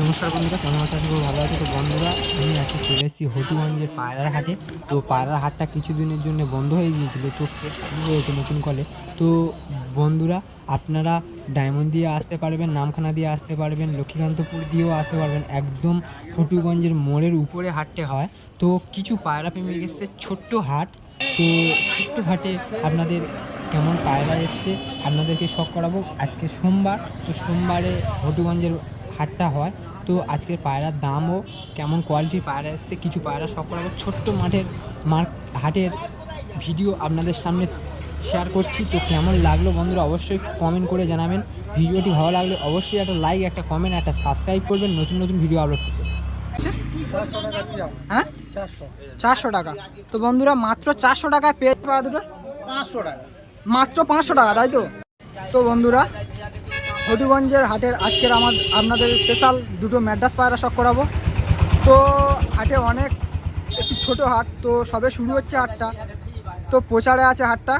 নমস্কার বন্ধুরা, কেমন আছো? আশা ভালো আছো। তো বন্ধুরা, আমি আজকে চলে এসেছি হটুগঞ্জের পায়রার হাটে। তো পায়রার হাটটা কিছুদিনের জন্য বন্ধ হয়ে গিয়েছিল, তো শুরু হয়েছে নতুন কলে। তো বন্ধুরা, আপনারা ডায়মন্ড দিয়ে আসতে পারবেন, নামখানা দিয়ে আসতে পারবেন, লক্ষ্মীকান্তপুর দিয়েও আসতে পারবেন। একদম হটুগঞ্জের মোড়ের উপরে হাটতে হয়। তো কিছু পায়রা প্রেমিক এসছে, ছোট্ট হাট। তো ছোট্ট হাটে আপনাদের কেমন পায়রা এসছে, আপনাদেরকে শখ করাবো আজকে সোমবার। তো সোমবারে হটুগঞ্জের হাটটা হয়। তো আজকের পায়রার দামও কেমন কোয়ালিটির পায়রা এসছে কিছু পায়রা শখ করাবো ছোট্ট মাঠের মার্ক হাটের ভিডিও আপনাদের সামনে শেয়ার করছি। তো কেমন লাগল বন্ধুরা অবশ্যই কমেন্ট করে জানাবেন। ভিডিওটি ভালো লাগলে অবশ্যই একটা লাইক একটা কমেন্ট একটা সাবস্ক্রাইব করবেন। নতুন নতুন ভিডিও আপলোড করতে। হ্যাঁ? চারশো টাকা। তো বন্ধুরা মাত্র চারশো টাকায় পেয়ে পারা দুটো? পাঁচশো টাকা। মাত্র পাঁচশো টাকা তাই তো? তো বন্ধুরা হবিগঞ্জের হাটের আজকের আমার আপনাদের স্পেশাল দুটো ম্যাড্রাস পায়রা শখ করাবো। তো হাটে অনেক একটু ছোটো হাট, তো সবে শুরু হচ্ছে হাটটা। তো প্রচারে আছে হাটটা।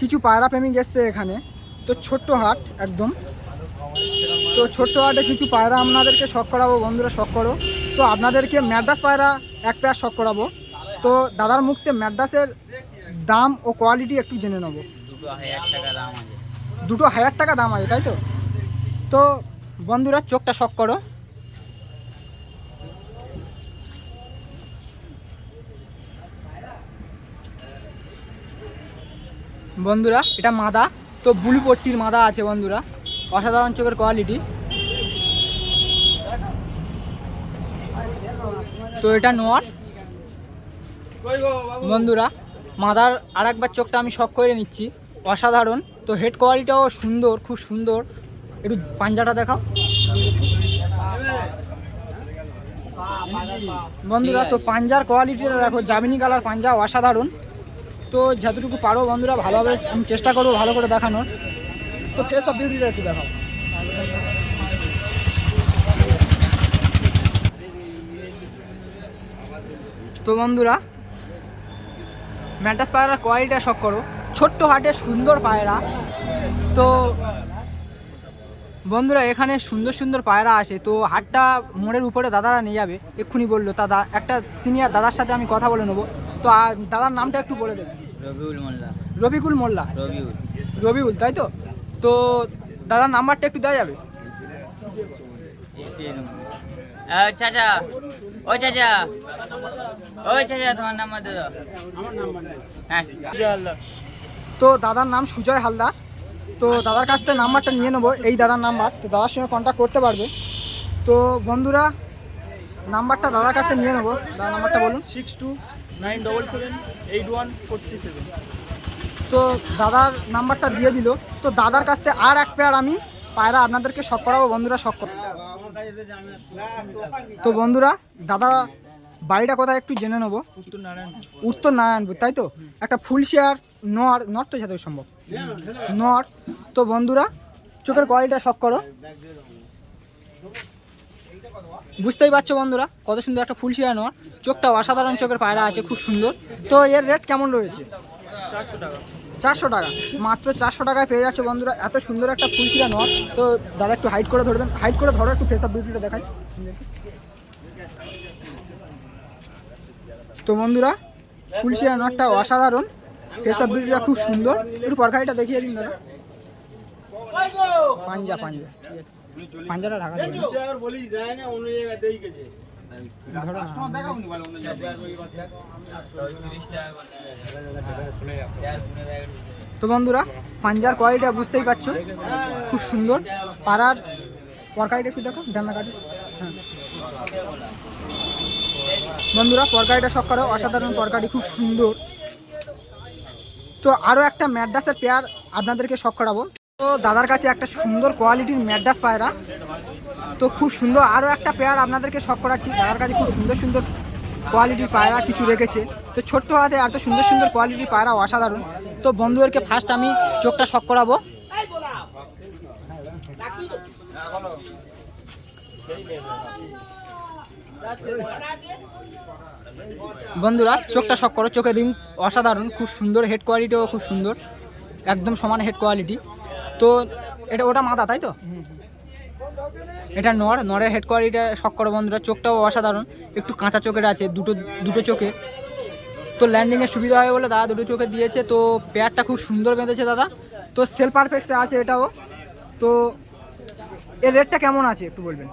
কিছু পায়রা প্রেমিক এসছে এখানে। তো ছোট্ট হাট একদম। তো ছোট্ট হাটে কিছু পায়রা আপনাদেরকে শখ করাবো, বন্ধুরা শখ করো। তো আপনাদেরকে ম্যাড্রাস পায়রা এক পেয়ার শখ করাবো। তো দাদার মুখতে ম্যাড্রাসের দাম ও কোয়ালিটি একটু জেনে নেব। টাকা দাম দুটো হাজার টাকা দাম আছে, তাই তো? তো বন্ধুরা, চোখটা শখ করো। বন্ধুরা, এটা মাদা। তো বুলু পট্টির মাদা আছে বন্ধুরা। অসাধারণ চোখের কোয়ালিটি তো এটা নোয়ার বন্ধুরা, মাদার আর একবার চোখটা আমি শখ করে নিচ্ছি। অসাধারণ। তো হেড কোয়ালিটিটাও সুন্দর, খুব সুন্দর। একটু পাঞ্জাটা দেখাও। বন্ধুরা, তো পাঞ্জার কোয়ালিটিটা দেখো জামিনি কালার পাঞ্জা, অসাধারণ। তো যতটুকু পারো বন্ধুরা, ভালোভাবে আমি চেষ্টা করব ভালো করে দেখানোর। তো ফেস অফ বিউটিটা একটু দেখাও। তো বন্ধুরা ম্যাটাস পায়রার কোয়ালিটিটা শখ করো। ছোট্ট হাটে সুন্দর পায়রা। তো বন্ধুরা এখানে সুন্দর সুন্দর পায়রা আসে। তো হাটটা মোড়ের উপরে দাদারা নিয়ে যাবে। এক্ষুনি বলল দাদা একটা সিনিয়র দাদার সাথে আমি কথা বলে নেব। তো আর দাদার নামটা একটু বলে দেবেন রবিউল মোল্লা। রবিকুল মোল্লা? রবিউল। রবিউল তাই তো? তো দাদার নাম্বারটা একটু দেওয়া যাবে। চাচা। ও চাচা। ও চাচা তোমার নাম্বার দে দাও। হ্যাঁ। তো দাদার নাম সুজয় হালদার। তো দাদার কাছ থেকে নাম্বারটা নিয়ে নেব এই দাদার নাম্বার। তো দাদার সঙ্গে কন্ট্যাক্ট করতে পারবে। তো বন্ধুরা নাম্বারটা দাদার কাছ থেকে নিয়ে নেব। দাদার নাম্বারটা বলুন। Six two nine double seven eight one four three seven তো দাদার নাম্বারটা দিয়ে দিল। তো দাদার কাছ থেকে আর এক পেয়ার আমি পায়রা আপনাদেরকে শখ করাবো বন্ধুরা শখ করতে তো বন্ধুরা দাদা বাড়িটা কোথায় একটু জেনে নেব? উত্তর নারায়ণ উত্তর নারায়ণপুর তাই তো? একটা ফুল শেয়ার নর নর তো যত সম্ভব। নর। তো বন্ধুরা, চোখের কোয়ালিটিটা শখ করো। বুঝতেই পারছ বন্ধুরা, কত সুন্দর একটা ফুল নর। চোখটা অসাধারণ চোখের পায়রা আছে, খুব সুন্দর। তো এর রেট কেমন রয়েছে? চারশো টাকা। মাত্র চারশো টাকায় পেয়ে যাচ্ছে বন্ধুরা, এত সুন্দর একটা ফুলশিরা নট তো দাদা একটু হাইট করে ধরবেন হাইট করে ধরো, একটু ফেস অফ বিউটিটা দেখাই। তো বন্ধুরা ফুলশিরা নটটা অসাধারণ। ফেস অফ বিউটিটা খুব সুন্দর। একটু পরখাইটা দেখিয়ে দিন দাদা। পাঞ্জা পাঞ্জা। পাঞ্জাটা ঢাকা তো বন্ধুরা, পাঞ্জার কোয়ালিটি বুঝতেই পারছ। খুব সুন্দর। পাড়ার পরকাইটা একটু দেখো ডান্না কাটে। হ্যাঁ। বন্ধুরা শখ করো। অসাধারণ পরকাটি খুব সুন্দর। তো আরও একটা ম্যাডাসের পেয়ার আপনাদেরকে শখ করাবো। তো দাদার কাছে একটা সুন্দর কোয়ালিটির ম্যাডাস পায়রা। তো খুব সুন্দর আরও একটা পেয়ার আপনাদেরকে শখ করাচ্ছি। দাদার কাছে খুব সুন্দর সুন্দর কোয়ালিটির পায়রা কিছু রেখেছে। তো ছোট্ট হাতে এত সুন্দর সুন্দর কোয়ালিটির পায়রা অসাধারণ। তো বন্ধুদেরকে ফার্স্ট আমি চোখটা শখ করাবো। বন্ধুরা, চোখটা শখ করো, চোখের রিং অসাধারণ, খুব সুন্দর হেড কোয়ালিটিও খুব সুন্দর, একদম সমান হেড কোয়ালিটি তো এটা ওটা মাথা, তাই তো? এটা নর, নরের হেড কোয়ালিটিটা শখ করো বন্ধুরা, চোখটাও অসাধারণ, একটু কাঁচা চোখের আছে, দুটো দুটো চোখে। তো ল্যান্ডিংয়ের সুবিধা হয় বলে দাদা দুটো চোখে দিয়েছে, তো পেয়ারটা খুব সুন্দর বেঁধেছে দাদা। তো সেল পারফেক্টসে আছে এটাও। তো এর রেটটা কেমন আছে একটু বলবেন?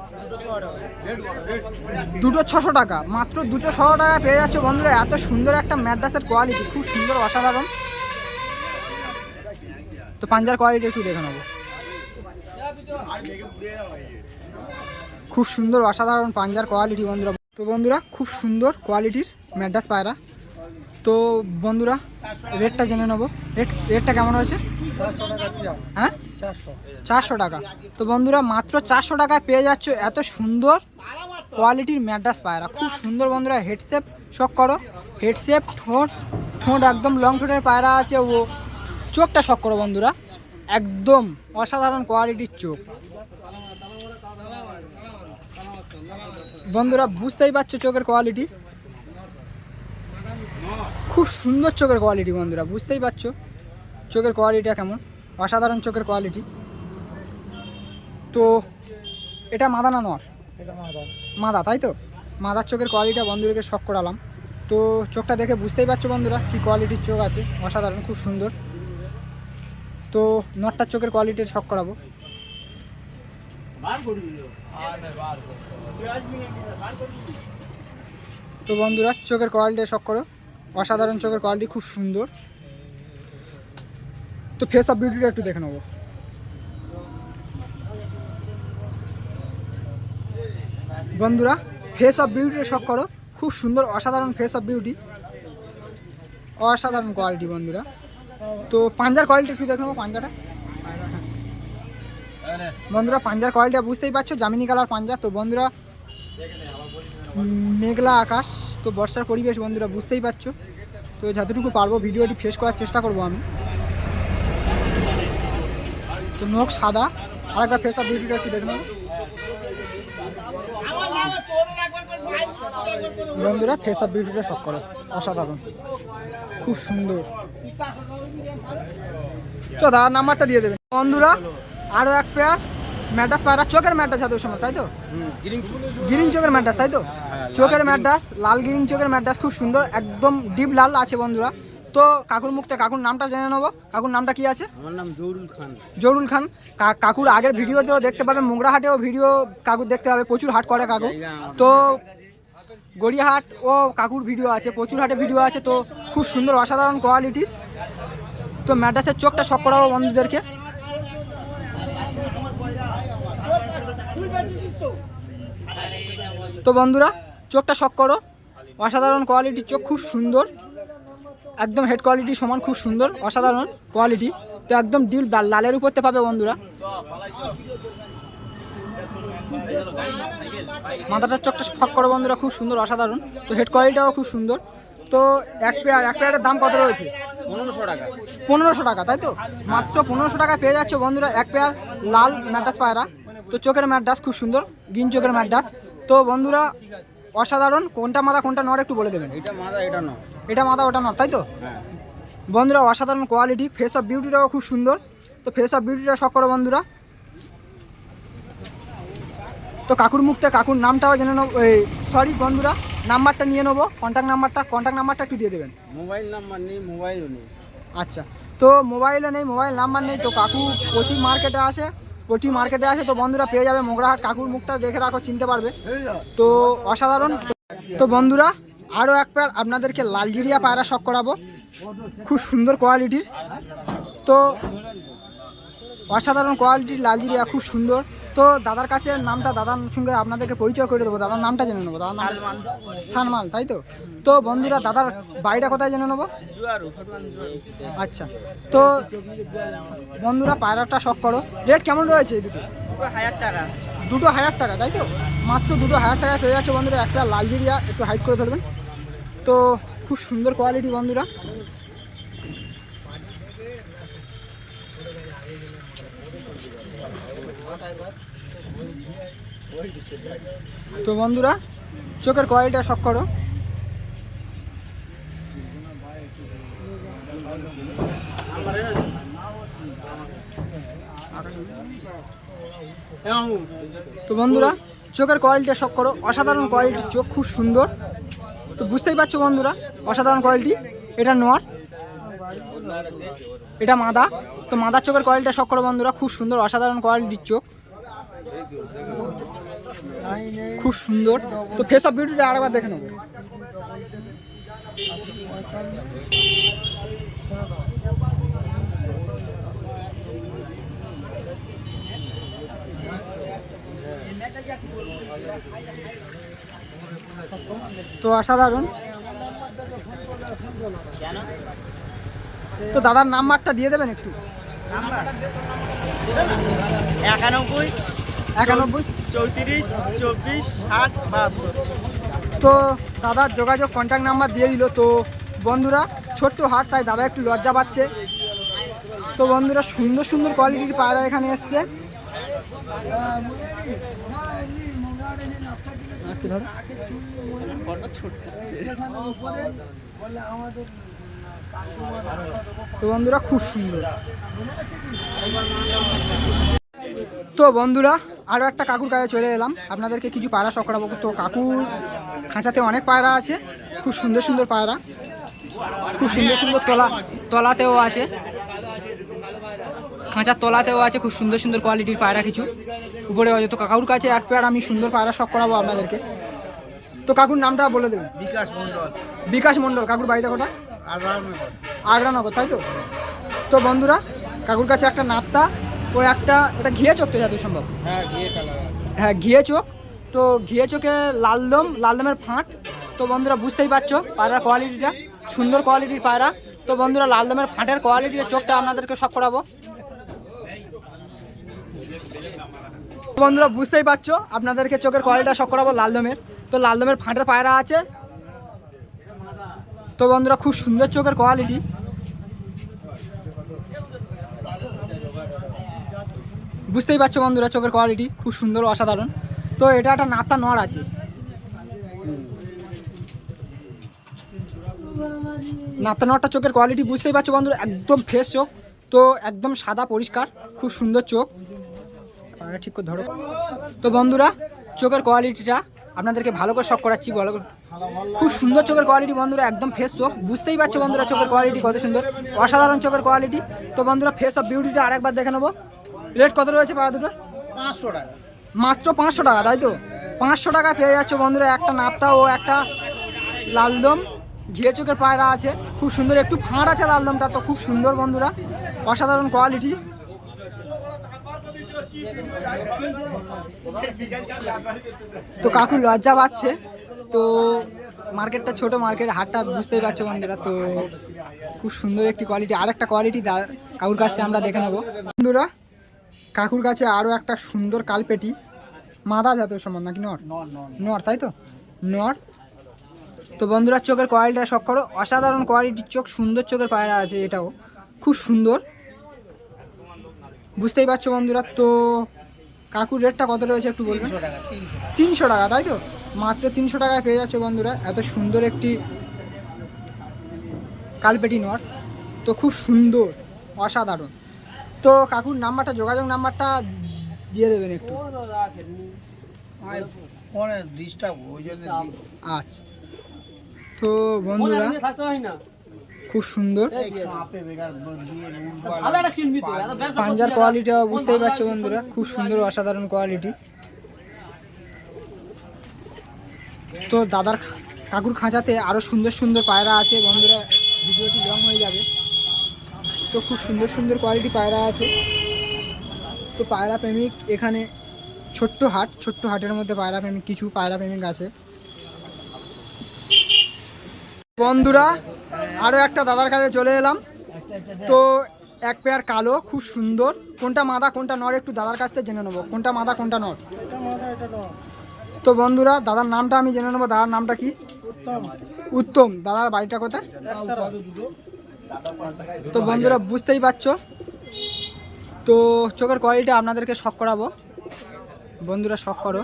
দুটো ছশো টাকা, মাত্র দুটো ছশো টাকা পেয়ে যাচ্ছে বন্ধুরা। এত সুন্দর একটা ম্যাড্রাসের কোয়ালিটি খুব সুন্দর, অসাধারণ। তো পাঞ্জার কোয়ালিটি একটু দেখে নেব। খুব সুন্দর, অসাধারণ পাঞ্জার কোয়ালিটি বন্ধুরা। তো বন্ধুরা, খুব সুন্দর কোয়ালিটির ম্যাড্রাস পায়রা। তো বন্ধুরা রেটটা জেনে নেব। রেট রেটটা কেমন হয়েছে? হ্যাঁ? চারশো টাকা। তো বন্ধুরা, মাত্র চারশো টাকায় পেয়ে যাচ্ছ এত সুন্দর কোয়ালিটির ম্যাড্রাস পায়রা। খুব সুন্দর বন্ধুরা হেডসেপ শখ করো। হেডসেপ ঠোঁট ঠোঁট একদম লং ঠোঁটের পায়রা আছে। ও চোখটা শখ করো বন্ধুরা। একদম অসাধারণ কোয়ালিটির চোখ। বন্ধুরা, বুঝতেই পারছ চোখের কোয়ালিটি খুব সুন্দর চোখের কোয়ালিটি বন্ধুরা বুঝতেই পারছ? চোখের কোয়ালিটিটা কেমন? অসাধারণ চোখের কোয়ালিটি তো এটা মাদা না নর? মাদা। তাই তো? মাদার চোখের কোয়ালিটিটা বন্ধুদেরকে শখ করালাম। তো চোখটা দেখে বুঝতেই পারছ বন্ধুরা কী কোয়ালিটির চোখ আছে। অসাধারণ খুব সুন্দর। তো নটটার চোখের কোয়ালিটি শখ করাবো। তো বন্ধুরা চোখের কোয়ালিটি শখ করো। অসাধারণ চোখের কোয়ালিটি খুব সুন্দর। তো ফেস অফ বিউটিটা একটু দেখে নেব। বন্ধুরা ফেস অফ বিউটিটা শখ করো। খুব সুন্দর, অসাধারণ ফেস অফ বিউটি অসাধারণ কোয়ালিটি বন্ধুরা। তো পাঞ্জার কোয়ালিটি একটু দেখে নেব পাঞ্জাটা। বন্ধুরা, পাঞ্জার কোয়ালিটি বুঝতেই পারছ জামিনি কালার পাঞ্জা। তো বন্ধুরা মেঘলা আকাশ, তো বর্ষার পরিবেশ বন্ধুরা বুঝতেই পারছ। তো যতটুকু পারব ভিডিওটি ফেস করার চেষ্টা করব আমি। তো নখ সাদা আর একটা ফেস অফ একটু দেখে বন্ধুরা ফেস ভিডিওটা সব করো, অসাধারণ। খুব সুন্দর। চ দাদা নাম্বারটা দিয়ে দেবেন বন্ধুরা আরও এক পেয়ার ম্যাডাস পায়রা চোখের ম্যাডাস আছে ওই সময় তাই তো? গ্রিন চোখের ম্যাডাস তাই তো? চোখের ম্যাডাস লাল গ্রিন চোখের ম্যাডাস খুব সুন্দর একদম ডিপ লাল আছে বন্ধুরা। তো কাকুর মুখতে কাকুর নামটা জেনে নেব। কাকুর নামটা কি আছে? আমার নাম জহুরুল খান। জরুল খান। কাকুর আগের ভিডিওতেও দেখতে পাবে মোগরাহাটেও ভিডিও কাকুর দেখতে পাবে প্রচুর হাট করে কাকু। তো গড়িয়াহাট ও কাকুর ভিডিও আছে প্রচুর হাটে ভিডিও আছে তো খুব সুন্দর অসাধারণ কোয়ালিটির তো ম্যাডাসের চোখটা শখ করাবো বন্ধুদেরকে। তো বন্ধুরা চোখটা শখ করো। অসাধারণ কোয়ালিটির চোখ খুব সুন্দর। একদম হেড কোয়ালিটি সমান খুব সুন্দর অসাধারণ কোয়ালিটি তো একদম ডিল লালের উপরতে পাবে বন্ধুরা। মাথাটার চোখটা ফাঁক করো বন্ধুরা খুব সুন্দর অসাধারণ। তো হেড কোয়ালিটিটাও খুব সুন্দর। তো এক পেয়ার এক পেয়ারের দাম কত রয়েছে? পনেরোশো টাকা। পনেরোশো টাকা তাই তো? মাত্র পনেরোশো টাকা পেয়ে যাচ্ছে বন্ধুরা এক পেয়ার লাল ম্যাডাস পায়রা। তো চোখের ম্যাডাস খুব সুন্দর গ্রিন চোখের ম্যাডাস তো বন্ধুরা অসাধারণ। কোনটা মাদা কোনটা নর একটু বলে দেবেন। এটা মাদা এটা নয় এটা মাদা ওটা নর তাই তো? হ্যাঁ। বন্ধুরা অসাধারণ কোয়ালিটি ফেস অফ বিউটিটাও খুব সুন্দর। তো ফেস অফ বিউটিটা শখ করো বন্ধুরা। তো কাকুর মুখতে কাকুর নামটাও জেনে নেব। সরি বন্ধুরা নাম্বারটা নিয়ে নেব। কন্ট্যাক্ট নাম্বারটা কন্ট্যাক্ট নাম্বারটা একটু দিয়ে দেবেন। মোবাইল নাম্বার নেই মোবাইলও নেই। আচ্ছা তো মোবাইলও নেই মোবাইল নাম্বার নেই। তো কাকু প্রতি মার্কেটে আসে। প্রতি মার্কেটে আসে তো বন্ধুরা পেয়ে যাবে মোগরাহাট কাকুর মুখটা দেখে রাখো, চিনতে পারবে। তো অসাধারণ। তো বন্ধুরা আরও এক প্যার আপনাদেরকে লালজিরিয়া পায়রা শখ করাবো। খুব সুন্দর কোয়ালিটির তো অসাধারণ কোয়ালিটির লালজিরিয়া, খুব সুন্দর। তো দাদার কাছে নামটা দাদার সঙ্গে আপনাদেরকে পরিচয় করে দেবো। দাদার নামটা জেনে নেব দাদার নাম সানমাল তাই তো? তো বন্ধুরা দাদার বাড়িটা কোথায় জেনে নেব? আচ্ছা তো বন্ধুরা পায়রাটা শখ করো। রেট কেমন রয়েছে এই দুটো? হাজার টাকা। দুটো হাজার টাকা তাই তো? মাত্র দুটো হাজার টাকা পেয়ে যাচ্ছে বন্ধুরা একটা লালজেরিয়া একটু হাইট করে ধরবেন। তো খুব সুন্দর কোয়ালিটি বন্ধুরা। তো বন্ধুরা, চোখের কোয়ালিটিটা শখ করো। তো বন্ধুরা, চোখের কোয়ালিটি শখ করো। অসাধারণ কোয়ালিটির চোখ খুব সুন্দর। তো বুঝতেই পারছ বন্ধুরা, অসাধারণ কোয়ালিটি এটা নোয়ার এটা মাদা। তো মাদার চোখের কোয়ালিটি শখ করো বন্ধুরা, খুব সুন্দর, অসাধারণ কোয়ালিটির চোখ। খুব সুন্দর। তো ফেস অফ বিউটিটা আরেকবার দেখে নেব। তো অসাধারণ। তো দাদার নাম্বারটা দিয়ে দেবেন একটু। একানব্বই। একানব্বই। চৌত্রিশ চব্বিশ ষাট বাহাত্তর। তো দাদার যোগাযোগ কন্ট্যাক্ট নাম্বার দিয়ে দিল। তো বন্ধুরা ছোট্ট হাট তাই দাদা একটু লজ্জা পাচ্ছে। তো বন্ধুরা সুন্দর সুন্দর কোয়ালিটির পায়রা এখানে এসছে। তো বন্ধুরা খুব সুন্দর। তো বন্ধুরা আরও একটা কাকুর কাছে চলে এলাম। আপনাদেরকে কিছু পায়রা শখ করাবো তো কাকুর খাঁচাতে অনেক পায়রা আছে। খুব সুন্দর সুন্দর পায়রা। খুব সুন্দর সুন্দর তলা তলাতেও আছে। খাঁচার তলাতেও আছে খুব সুন্দর সুন্দর কোয়ালিটির পায়রা কিছু। উপরে আছে। তো কাকুর কাছে এক পেয়ার আমি সুন্দর পায়রা শখ করাবো আপনাদেরকে। তো কাকুর নামটা বলে দেবেন? বিকাশ মন্ডল বিকাশ মণ্ডল। কাকুর বাড়িটা কোটা আগ্রানগর তাই তো? তো বন্ধুরা কাকুর কাছে একটা নাপ্তা। ও একটা এটা ঘিয়ে চোখতে যাতে সম্ভব। হ্যাঁ হ্যাঁ ঘিয়ে চোখ। তো ঘিয়ে চোখে লালদম লালদমের ফাঁট। তো বন্ধুরা বুঝতেই পারছ পায়রার কোয়ালিটিটা সুন্দর কোয়ালিটির পায়রা। তো বন্ধুরা লালদমের ফাঁটের কোয়ালিটির চোখটা আপনাদেরকে সব করাবো। তো বন্ধুরা বুঝতেই পারছ আপনাদেরকে চোখের কোয়ালিটিটা সব করাবো লালদমের তো লালদমের ফাঁটের পায়রা আছে। তো বন্ধুরা খুব সুন্দর চোখের কোয়ালিটি বুঝতেই পারছ বন্ধুরা, চোখের কোয়ালিটি খুব সুন্দর, অসাধারণ। তো এটা একটা নাতা নড় আছে। নাতা নড়টা চোখের কোয়ালিটি বুঝতেই পারছ বন্ধুরা, একদম ফ্রেশ চোখ। তো একদম সাদা, পরিষ্কার, খুব সুন্দর চোখ। ঠিক করে ধরো। তো বন্ধুরা, চোখের কোয়ালিটিটা আপনাদেরকে ভালো করে শখ করাচ্ছি ভালো খুব সুন্দর চোখের কোয়ালিটি বন্ধুরা, একদম ফ্রেশ চোখ। বুঝতেই পারছ বন্ধুরা চোখের কোয়ালিটি কত সুন্দর, অসাধারণ চোখের কোয়ালিটি তো বন্ধুরা ফেস অফ বিউটিটা আরেকবার দেখে নেব। রেট কত রয়েছে পাড়া দুটোর? পাঁচশো টাকা। মাত্র পাঁচশো টাকা তাই তো? পাঁচশো টাকা পেয়ে যাচ্ছে বন্ধুরা একটা নাপ্তা ও একটা লালদম। ঘিয়ে চোখের পায়রা আছে খুব সুন্দর একটু ফাঁড় আছে লালদমটা তো খুব সুন্দর বন্ধুরা। অসাধারণ কোয়ালিটি তো কাকু লজ্জা পাচ্ছে তো মার্কেটটা ছোট মার্কেট হাটটা বুঝতেই পারছ বন্ধুরা তো খুব সুন্দর একটি কোয়ালিটি আর একটা কোয়ালিটি কাকুর কাছ থেকে আমরা দেখে নেব। বন্ধুরা কাকুর কাছে আরও একটা সুন্দর কালপেটি মাদা জাতীয় সম্বন্ধ নাকি নর? নর তাই তো? নর। তো বন্ধুরা চোখের কোয়ালিটিটা শখ করো। অসাধারণ কোয়ালিটির চোখ সুন্দর চোখের পায়রা আছে এটাও। খুব সুন্দর। বুঝতেই পারছ বন্ধুরা? তো কাকুর রেটটা কত রয়েছে একটু বলবেন তিনশো টাকা তাই তো? মাত্র তিনশো টাকায় পেয়ে যাচ্ছে বন্ধুরা। এত সুন্দর একটি কালপেটি নর। তো খুব সুন্দর অসাধারণ। তো কাকুর নাম্বারটা যোগাযোগ নাম্বারটা দিয়ে দেবেন একটু। আচ্ছা। তো বন্ধুরা খুব সুন্দর। পাঞ্জার কোয়ালিটি বুঝতেই পারছ বন্ধুরা খুব সুন্দর অসাধারণ কোয়ালিটি তো দাদার কাকুর খাঁচাতে আরও সুন্দর সুন্দর পায়রা আছে। বন্ধুরা ভিডিওটি লং হয়ে যাবে। তো খুব সুন্দর সুন্দর কোয়ালিটি পায়রা আছে। তো পায়রা প্রেমিক এখানে ছোট্ট হাট ছোট্ট হাটের মধ্যে পায়রা প্রেমিক কিছু পায়রা প্রেমিক আছে। বন্ধুরা আরও একটা দাদার কাছে চলে এলাম। তো এক পেয়ার কালো খুব সুন্দর। কোনটা মাদা কোনটা নর একটু দাদার কাছ থেকে জেনে নেব। কোনটা মাদা কোনটা নর? তো বন্ধুরা দাদার নামটা আমি জেনে নেব। দাদার নামটা কি? উত্তম। দাদার বাড়িটা কোথায়? তো বন্ধুরা, বুঝতেই পারছ? তো চোখের কোয়ালিটি আপনাদেরকে শখ করাবো। বন্ধুরা শখ করো।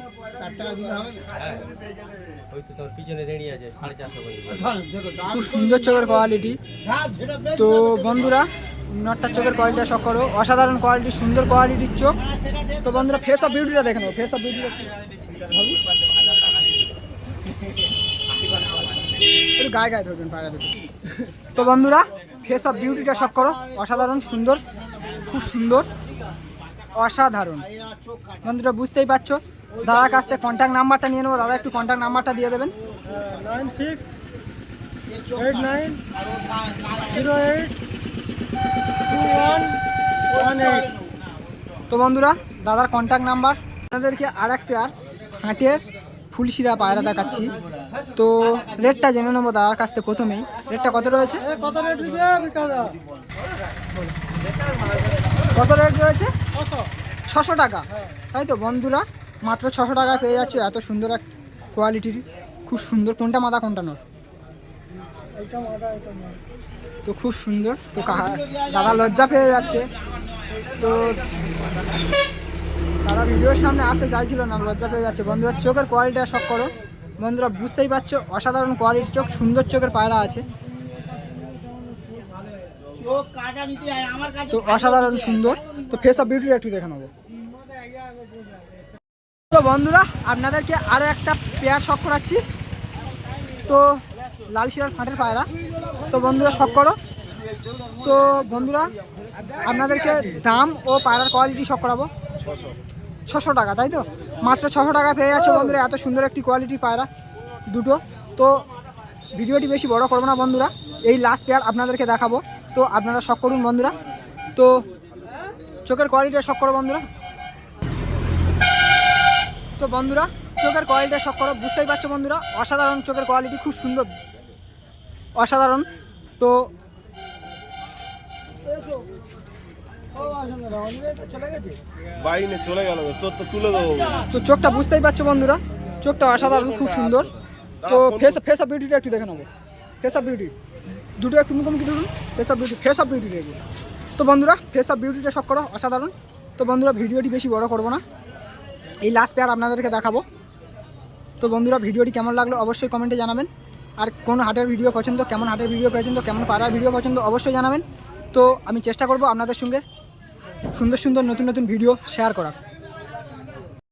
খুব সুন্দর চোখের কোয়ালিটি তো বন্ধুরা নটটার চোখের কোয়ালিটিটা শখ করো। অসাধারণ কোয়ালিটি সুন্দর কোয়ালিটির চোখ। তো বন্ধুরা ফেস অফ বিউটিটা দেখে নেব ফেস অফ বিউটিটা গায়ে গায়ে ধরবেন। তো বন্ধুরা ফেস অফ বিউটিটা শখ করো। অসাধারণ সুন্দর খুব সুন্দর। অসাধারণ। বন্ধুরা বুঝতেই পারছ? দাদার কাছ থেকে কন্ট্যাক্ট নাম্বারটা নিয়ে নেব। দাদা একটু কন্ট্যাক্ট নাম্বারটা দিয়ে দেবেন। Nine six eight nine zero eight two one one eight. তো বন্ধুরা দাদার কন্ট্যাক্ট নাম্বার আপনাদেরকে আর এক পেয়ার হাটের ফুলশিরা পায়রা দেখাচ্ছি। তো রেটটা জেনে নেব দাদার কাছ থেকে প্রথমেই। রেটটা কত রয়েছে? কত রেট কত রেট রয়েছে? ছশো। টাকা। তাই তো বন্ধুরা মাত্র ছশো টাকায় পেয়ে যাচ্ছে এত সুন্দর এক কোয়ালিটির খুব সুন্দর। কোনটা মাদা কোনটা নর? তো খুব সুন্দর। তো দাদা লজ্জা পেয়ে যাচ্ছে। তো তারা ভিডিওর সামনে আসতে চাইছিল না লজ্জা পেয়ে যাচ্ছে। বন্ধুরা চোখের কোয়ালিটিটা সব করো। বন্ধুরা বুঝতেই পারছ অসাধারণ কোয়ালিটির চোখ সুন্দর চোখের পায়রা আছে। তো অসাধারণ সুন্দর। তো ফেস অফ বিউটিটা একটু দেখে নেব। তো বন্ধুরা আপনাদেরকে আরও একটা পেয়ার শখ করাচ্ছি। তো লাল শিরার ফাটের পায়রা। তো বন্ধুরা শখ করো। তো বন্ধুরা আপনাদেরকে দাম ও পায়রার কোয়ালিটি শখ করাবো। ছশো টাকা, তাই তো? মাত্র ছশো টাকা পেয়ে যাচ্ছে বন্ধুরা, এত সুন্দর একটি কোয়ালিটি পায়রা, দুটো। তো ভিডিওটি বেশি বড় করব না বন্ধুরা, এই লাস্ট পেয়ার আপনাদেরকে দেখাবো। তো আপনারা শখ করুন বন্ধুরা। তো চোখের কোয়ালিটিটা শখ করো বন্ধুরা। তো বন্ধুরা, চোখের কোয়ালিটিটা শখ করো, বুঝতেই পারছ বন্ধুরা, অসাধারণ চোখের কোয়ালিটি খুব সুন্দর। অসাধারণ। তো বাইনে চলে গেল তোর তো তুলে দেবো তো চোখটা বুঝতেই পারছ বন্ধুরা? চোখটা অসাধারণ খুব সুন্দর। তো ফেস ফেস অফ বিউটিটা একটু দেখে নেব। ফেস অফ বিউটি দুটো একটু মুখোমুখি ধরুন face of beauty face of beauty দেখবে তো বন্ধুরা ফেস অফ বিউটিটা শখ করো অসাধারণ। তো বন্ধুরা ভিডিওটি বেশি বড় করব না। এই লাস্ট পেয়ার আপনাদেরকে দেখাবো। তো বন্ধুরা ভিডিওটি কেমন লাগল অবশ্যই কমেন্টে জানাবেন। আর কোন হাটের ভিডিও পছন্দ কেমন হাটের ভিডিও পছন্দ কেমন পাড়ার ভিডিও পছন্দ অবশ্যই জানাবেন। তো আমি চেষ্টা করব আপনাদের সঙ্গে সুন্দর সুন্দর নতুন নতুন ভিডিও শেয়ার করার